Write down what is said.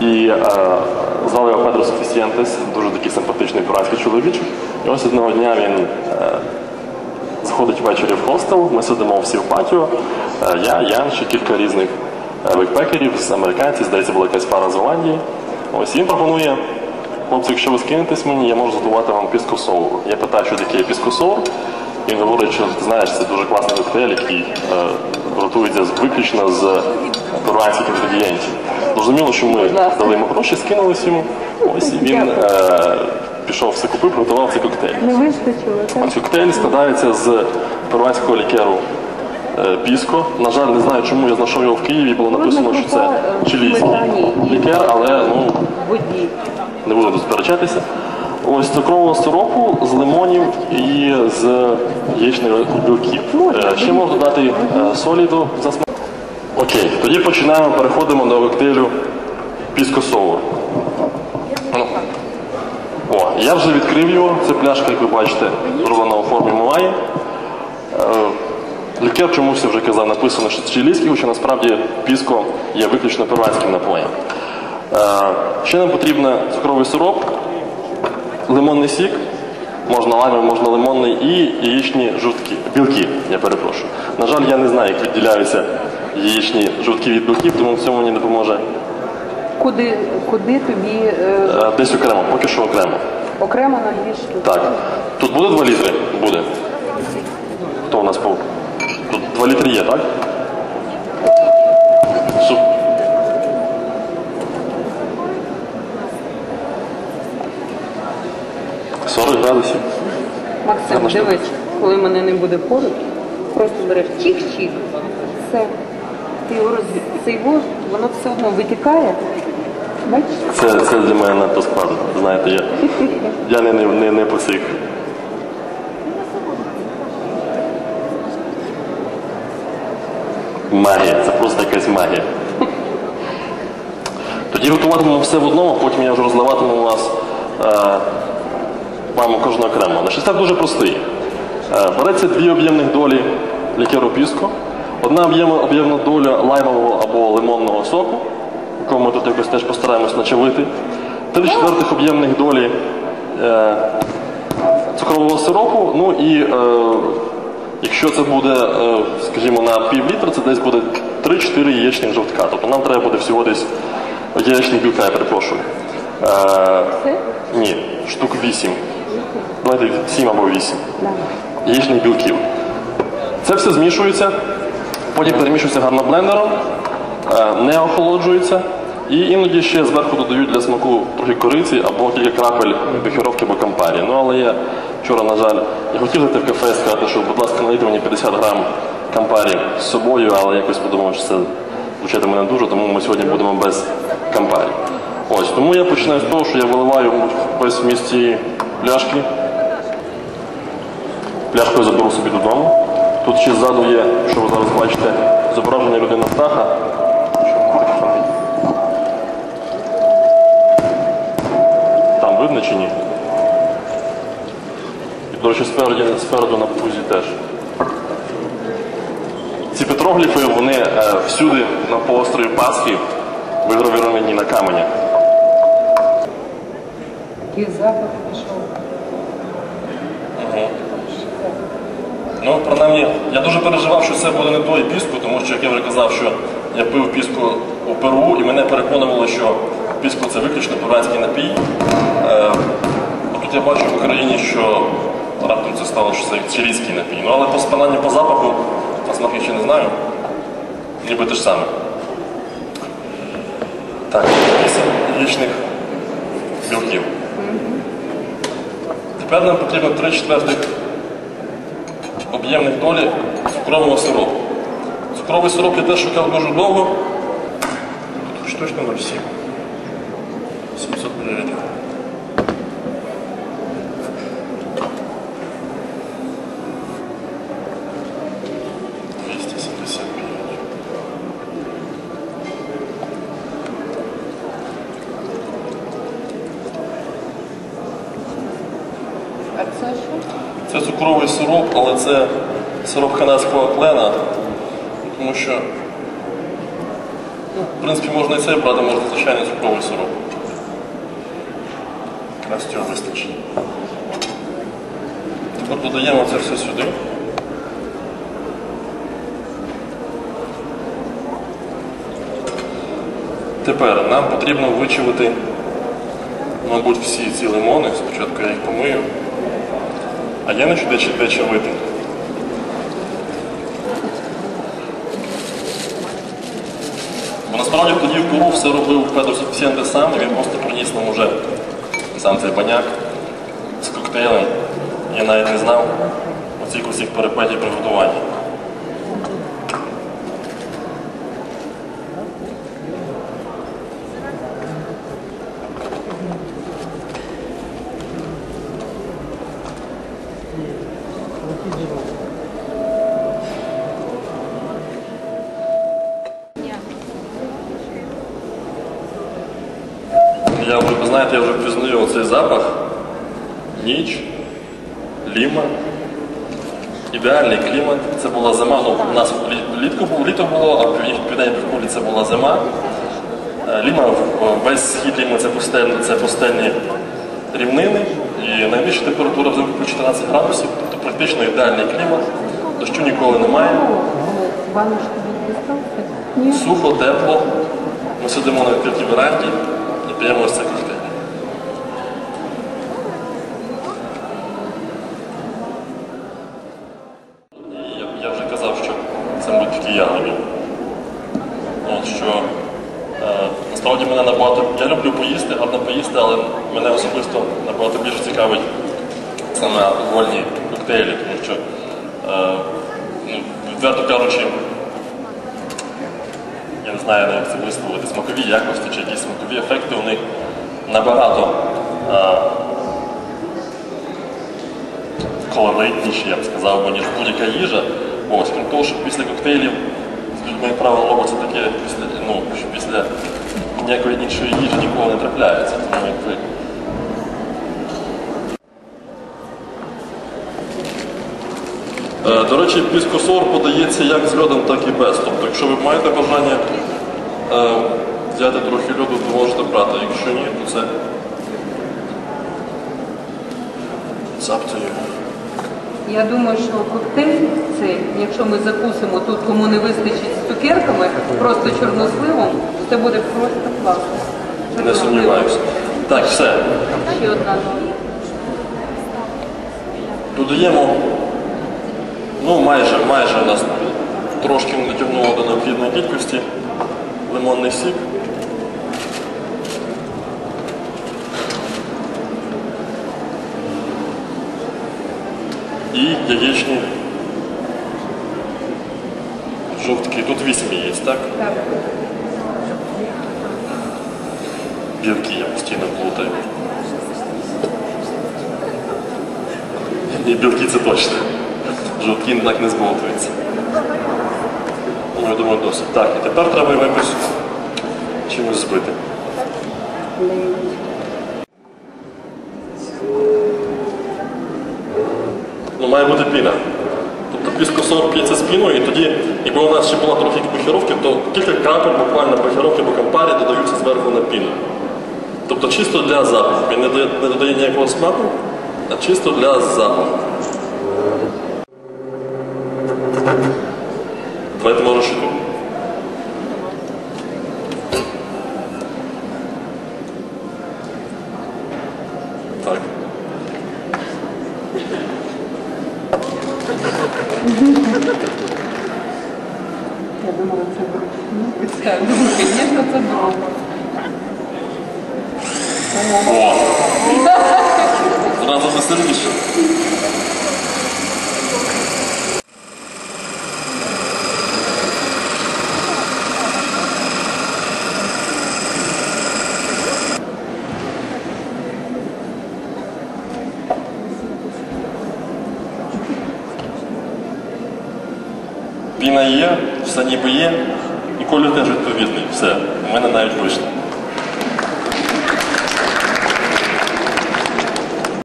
І е, звали його Педро Софісієнтес, дуже такий симпатичний пиратський чоловічок. І ось одного дня він е, заходить ввечері в хостел, ми сидимо всі в патіо. Е, Я, Ян, ще кілька різних бекпекерів з американців, здається, була якась пара з Голландії. Ось він пропонує, хлопці, якщо ви скинетесь мені, я можу готувати вам піску соур. Я питаю, що таке піску соур. Він говорить, що знаєш, це дуже класний коктейль, який е, готується виключно з перуанських інгредієнтів. Зрозуміло, що ми дали йому гроші, скинулись йому. Ось і він е, пішов все купив, приготував цей коктейль. Не вистачило, так? Коктейль складається з перуанського лікеру е, піско. На жаль, не знаю, чому я знайшов його в Києві. Було написано, що це чилійський лікер, але ну не буду тут сперечатися. Ось цукрового сиропу з лимонів і з яєчних білків. Е, Ще можна додати е, солі до засмаку. Окей, тоді починаємо, переходимо до коктейлю піско соур. Ну. О, я вже відкрив його. Це пляшка, як ви бачите, зроблена у формі Муаї. Е, Лікер чомусь вже казав, написано, що це чилійський, хоча насправді піско є виключно перуанським напоєм. Е, Ще нам потрібен цукровий сироп, лимонний сік, можна лаймовий, можна лимонний і яєчні жовтки, білки, я перепрошую. На жаль, я не знаю, як відділяються яєчні жовтки від білків, тому в цьому мені допоможе Куди, куди тобі е, е, десь окремо, поки що окремо. окремо на дві штуки? Так. Тут буде 2 літри? Буде. Хто у нас по. Тут 2 літри є, так? Суп. Сорок градусів. Максим, Гарна штука. дивись, коли мене не буде поруч, просто береш чик-чик, все. Ти його роз... Це його, воно все одно витікає. Це, це для мене надто складно. Знаєте, я, я не, не, не, не по. Магія, це просто якась магія. Тоді готуватимемо все в одному, потім я вже розливатиму у вас е, маємо кожну окремо. Це дуже простий. Е, береться дві об'ємних долі лікеру піско, одна об'ємна доля лаймового або лимонного соку, якого ми тут якось теж постараємось начавити, три четвертих об'ємних долі е, цукрового сиропу, ну і е, якщо це буде, е, скажімо, на пів літра, це десь буде 3-4 яєчних жовтка. Тобто нам треба буде всього десь яєчних білка, я перепрошую. Е, ні, штук 8. Давайте 7 або 8 яєчних білків. Це все змішується, потім перемішується гарно блендером, е, не охолоджується. І іноді ще зверху додають для смаку трохи кориці або кілька крапель піхіровки або кампарі. Ну але я вчора, на жаль, я хотів зайти в кафе і сказати, що, будь ласка, налийте мені 50 грам кампарі з собою, але якось подумав, що це звучатиме не дуже, тому ми сьогодні будемо без кампарі. Ось, тому я починаю з того, що я виливаю весь вміст цієї пляшки. Пляшку я заберу собі додому. Тут ще ззаду є, що ви зараз бачите, зображення людини птаха. Там видно чи ні? І, до речі, спереду, спереду на пузі теж. Ці петрогліфи, вони е, всюди на поострові Пасхи вигравіровані на каменях. Який запах пішов. Ну, принаймні, я дуже переживав, що це буде не той піску, тому що, як я вже казав, що я пив піску у Перу, і мене переконувало, що піску це виключно перуанський напій. Е, а тут я бачу в Україні, що раптом це стало, що це чилійський напій. Ну, але по спинанню по запаху, на смак я ще не знаю, ніби те ж саме. Так, 8 яєчних білків. Тепер нам потрібно 3 четвертих об'ємних долі цукрового сиропу. Цукровий сироп я теж шукав дуже довго. Тут точно 0,7. 700 мл. Двісті сімдесят п'ять. А це що? Це цукровий сироп, але це сироп канадського клена, тому що ну, в принципі, можна і це брати, можна звичайний цукровий сироп. Якраз цього вистачить. Тепер додаємо це все сюди. Тепер нам потрібно вичавити, мабуть, всі ці лимони. Спочатку я їх помию. А я не де, де чавити. Бо насправді тоді в кору все робив Педро Сіфісієнте сам, і він просто приніс нам уже сам цей баняк з коктейлем. Я навіть не знав оцих усіх перепетів приготування. Я вже, знаєте, я вже пізнаю цей запах. Ніч, ліма. Ідеальний клімат. Це була зима. Ну, у нас влі- влітку було, літо було, а в південній півкулі це була зима. Е, Ліма, весь схід Ліми це пустельні, це пустельні рівнини. І найвища температура взимку плюс 14 градусів, практично ідеальний клімат. Дощу ніколи немає. Сухо, тепло. Ми сидимо на відкритій веранді і п'ємо ось цей коктейль. Я, я вже казав, що це ягоди. От що е, насправді мене набагато. Я люблю поїсти, гарно поїсти, але мене особисто набагато більше цікавить саме алкогольні коктейлі, тому що, е, ну, відверто кажучи, я не знаю, як це висловити, смакові якості чи якісь смакові ефекти у них набагато а, колоритніші, я б сказав, би, ніж будь-яка їжа. Ось, крім того, що після коктейлів з людьми, як правило, робиться таке, ну, що після ніякої іншої їжі ніколи не трапляється. Тому якби, До речі, піскосор подається як з льодом, так і без. Тобто, якщо ви маєте бажання е, взяти трохи льоду, то можете брати. Якщо ні, то це you. Я думаю, що коктейль цей, якщо ми закусимо тут, кому не вистачить з цукерками, просто чорносливом, це буде просто класно. Не сумніваюся. Так, все. Ще одна. Додаємо, ну майже, майже у нас трошки не дотягнуло до необхідної кількості лимонний сік. І яєчні жовтки. Тут 8 яєць, так? Так. Білки я постійно плутаю. Ні, білки це точно. Жовтки так не зболтуються. Ну, я думаю, досить. Так, і тепер треба якось чимось збити. Ну, має бути піна. Тобто піскосор п'ється з піною, і тоді, якби у нас ще була трохи похіровки, то кілька крапель буквально похіровки або кампарі додаються зверху на піну. Тобто чисто для запаху. Він не додає, не додає ніякого смаку, а чисто для запаху. Давайте може ще тут. Так. Я думала, це вручну. Так, звісно, це добре. О! Зразу веселіше. Піна є, все ніби є, і колір теж відповідний. Все, у мене навіть вийшло.